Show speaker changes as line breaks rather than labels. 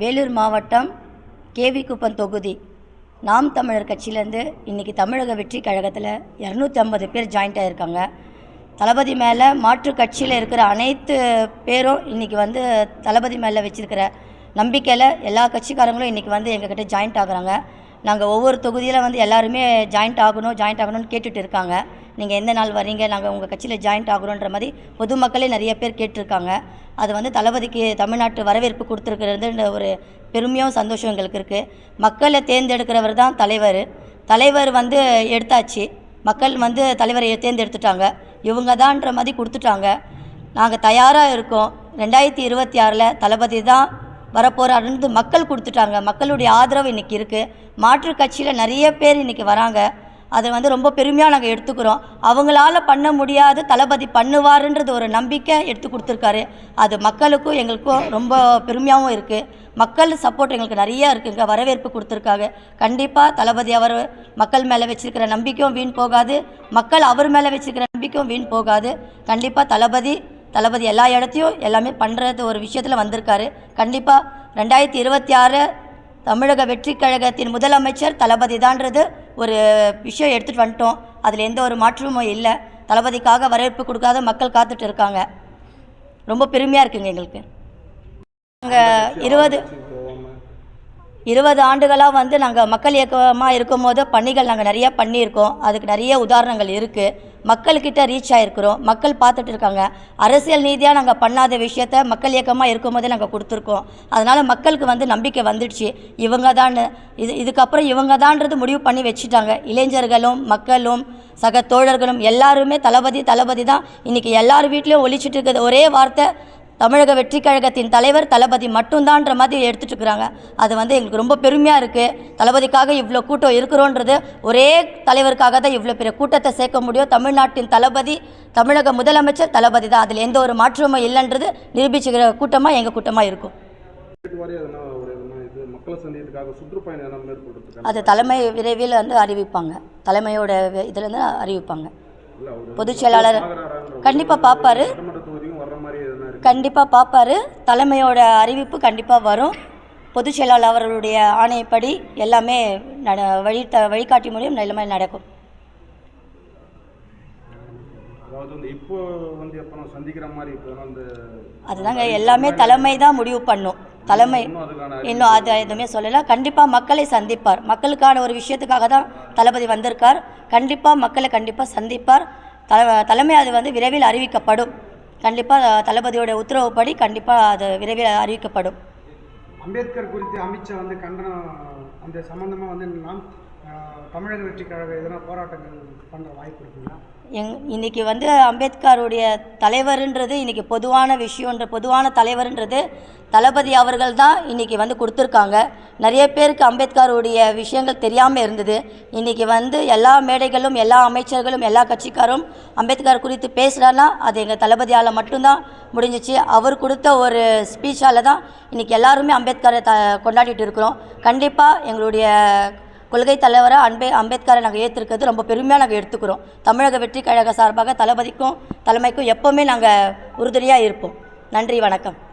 வேலூர் மாவட்டம் கேவி குப்பம் தொகுதி. நாம் தமிழர் கட்சியிலேருந்து இன்றைக்கி தமிழக வெற்றி கழகத்தில் இரநூத்தி ஐம்பது பேர் ஜாயிண்ட் ஆகியிருக்காங்க தளபதி மேலே மாற்று கட்சியில் இருக்கிற அனைத்து பேரும் இன்றைக்கி வந்து தளபதி மேலே வச்சுருக்கிற நம்பிக்கையில் எல்லா கட்சிக்காரங்களும் இன்றைக்கி வந்து எங்ககிட்ட ஜாயிண்ட் ஆகுறாங்க. நாங்கள் ஒவ்வொரு தொகுதியில் வந்து எல்லாருமே ஜாயிண்ட் ஆகணும் ஜாயிண்ட் ஆகணும்னு கேட்டுட்டு இருக்காங்க. நீங்கள் எந்த நாள் வரீங்க நாங்கள் உங்கள் கட்சியில் ஜாயிண்ட் ஆகுறோன்ற மாதிரி பொதுமக்களே நிறைய பேர் கேட்டிருக்காங்க. அது வந்து தளபதிக்கு தமிழ்நாட்டு வரவேற்பு கொடுத்துருக்கிறதுன்ற ஒரு பெருமையும் சந்தோஷம் எங்களுக்கு இருக்குது மக்களை தேர்ந்தெடுக்கிறவர் தான் தலைவர். தலைவர் வந்து எடுத்தாச்சு. மக்கள் வந்து தலைவரை தேர்ந்தெடுத்துட்டாங்க. இவங்க தான்ற மாதிரி கொடுத்துட்டாங்க. நாங்கள் தயாராக இருக்கோம். ரெண்டாயிரத்தி இருபத்தி ஆறில் தளபதி தான் வரப்போகிறாருன்னு மக்கள் கொடுத்துட்டாங்க. மக்களுடைய ஆதரவு இன்றைக்கி இருக்குது மாற்று கட்சியில் நிறைய பேர் இன்றைக்கி வராங்க. அதை வந்து ரொம்ப பெருமையாக நாங்கள் எடுத்துக்கிறோம். அவங்களால பண்ண முடியாது. தளபதி பண்ணுவாருன்றது ஒரு நம்பிக்கை எடுத்து கொடுத்துருக்காரு. அது மக்களுக்கும் எங்களுக்கும் ரொம்ப பெருமையாகவும் இருக்குது மக்கள் சப்போர்ட் எங்களுக்கு நிறையா இருக்குங்க. வரவேற்பு கொடுத்துருக்காங்க. கண்டிப்பாக தளபதி அவர் மக்கள் மேலே வச்சிருக்கிற நம்பிக்கையும் வீண் போகாது. மக்கள் அவர் மேலே வச்சிருக்கிற நம்பிக்கையும் வீண் போகாது. கண்டிப்பாக தளபதி தளபதி எல்லா இடத்தையும் எல்லாமே பண்ணுறது ஒரு விஷயத்தில் வந்திருக்காரு. கண்டிப்பாக ரெண்டாயிரத்தி இருபத்தி ஆறு தமிழக வெற்றி கழகத்தின் முதலமைச்சர் தளபதி தான்றது ஒரு விஷயம் எடுத்துகிட்டு வந்துட்டோம். அதில் எந்த ஒரு மாற்றமும் இல்லை. தளபதிக்காக வரவேற்பு கொடுக்காத மக்கள் காத்துட்டு இருக்காங்க. ரொம்ப பெருமையாக இருக்குங்க எங்களுக்கு. நாங்கள் இருபது இருபது ஆண்டுகளாக வந்து நாங்கள் மக்கள் இயக்கமாக இருக்கும் போது பணிகள் நாங்கள் நிறையா பண்ணியிருக்கோம். அதுக்கு நிறைய உதாரணங்கள் இருக்குது மக்கள்கிட்ட ரீச் ஆகிருக்கிறோம் மக்கள் பார்த்துட்டு இருக்காங்க. அரசியல் நீதியாக நாங்கள் பண்ணாத விஷயத்த மக்கள் இயக்கமாக இருக்கும் போதே நாங்கள் கொடுத்துருக்கோம். அதனால் மக்களுக்கு வந்து நம்பிக்கை வந்துடுச்சு. இவங்க தான் இது இதுக்கப்புறம் இவங்க தான்றது முடிவு பண்ணி வச்சுட்டாங்க. இளைஞர்களும் மக்களும் சக தோழர்களும் எல்லாருமே தளபதி தளபதி தான். இன்றைக்கி எல்லார் வீட்லேயும் ஒழிச்சிட்டு இருக்கிறது ஒரே வார்த்தை தமிழக வெற்றி கழகத்தின் தலைவர் தளபதி மட்டும்தான்ற மாதிரி எடுத்துகிட்டு இருக்கிறாங்க அது வந்து எங்களுக்கு ரொம்ப பெருமையாக இருக்குது தளபதிக்காக இவ்வளோ கூட்டம் இருக்கிறோன்றது ஒரே தலைவருக்காக தான் இவ்வளோ பெரிய கூட்டத்தை சேர்க்க முடியும். தமிழ்நாட்டின் தளபதி தமிழக முதலமைச்சர் தளபதி தான். அதில் எந்த ஒரு மாற்றமும் இல்லைன்றது நிரூபிச்சுக்கிற கூட்டமாக எங்கள் கூட்டமாக இருக்கும். அது தலைமை விரைவில் வந்து அறிவிப்பாங்க. தலைமையோட இதுலேருந்து அறிவிப்பாங்க. பொதுச் செயலாளர் கண்டிப்பாக பார்ப்பாரு கண்டிப்பாக பார்ப்பாரு தலைமையோட அறிவிப்பு கண்டிப்பாக வரும். பொதுச் செயலாளர் அவர்களுடைய ஆணைப்படி எல்லாமே நட வழி த வழிகாட்டி மூலியம் எல்லாமே நடக்கும். அதுதாங்க எல்லாமே தலைமை தான் முடிவு பண்ணும். தலைமை
இன்னும்
அது எதுவுமே சொல்லலை. கண்டிப்பாக மக்களை சந்திப்பார். மக்களுக்கான ஒரு விஷயத்துக்காக தான் தளபதி வந்திருக்கார். கண்டிப்பாக மக்களை கண்டிப்பாக சந்திப்பார். தல தலைமை அது வந்து விரைவில் அறிவிக்கப்படும். கண்டிப்பாக தளபதியோட உத்தரவுப்படி கண்டிப்பாக அது விரைவில் அறிவிக்கப்படும்.
அம்பேத்கர் குறித்து அமித்ஷா வந்து கண்டனம் அந்த சம்மந்தமாக வந்து நாம் தமிழக வெற்றி கழக எதனா போராட்டங்கள் பண்ணுற வாய்ப்பு இருக்குங்களா?
எங் இன்னைக்கு வந்து அம்பேத்கருடைய தலைவருன்றது இன்னைக்கு பொதுவான விஷயன்ற பொதுவான தலைவருன்றது தளபதி அவர்கள் தான் இன்னைக்கு வந்து கொடுத்துருக்காங்க. நிறைய பேருக்கு அம்பேத்கருடைய விஷயங்கள் தெரியாமல் இருந்தது. இன்னைக்கு வந்து எல்லா மேடைகளும் எல்லா அமைச்சர்களும் எல்லா கட்சிக்காரும் அம்பேத்கர் குறித்து பேசுகிறான்னா அது எங்கள் தளபதியால் மட்டும்தான் முடிஞ்சிச்சு. அவர் கொடுத்த ஒரு ஸ்பீச்சால் தான் இன்னைக்கு எல்லாருமே அம்பேத்கரை த கொண்டாடிட்டு இருக்கிறோம். கண்டிப்பாக எங்களுடைய கொள்கை தலைவராக அன்பே அம்பேத்கரை நாங்கள் ஏற்றிருக்கிறது ரொம்ப பெருமையாக நாங்கள் எடுத்துக்கிறோம். தமிழக வெற்றி கழக சார்பாக தளபதிக்கும் தலைமைக்கும் எப்போவுமே நாங்கள் உறுதுணையாக இருப்போம். நன்றி வணக்கம்.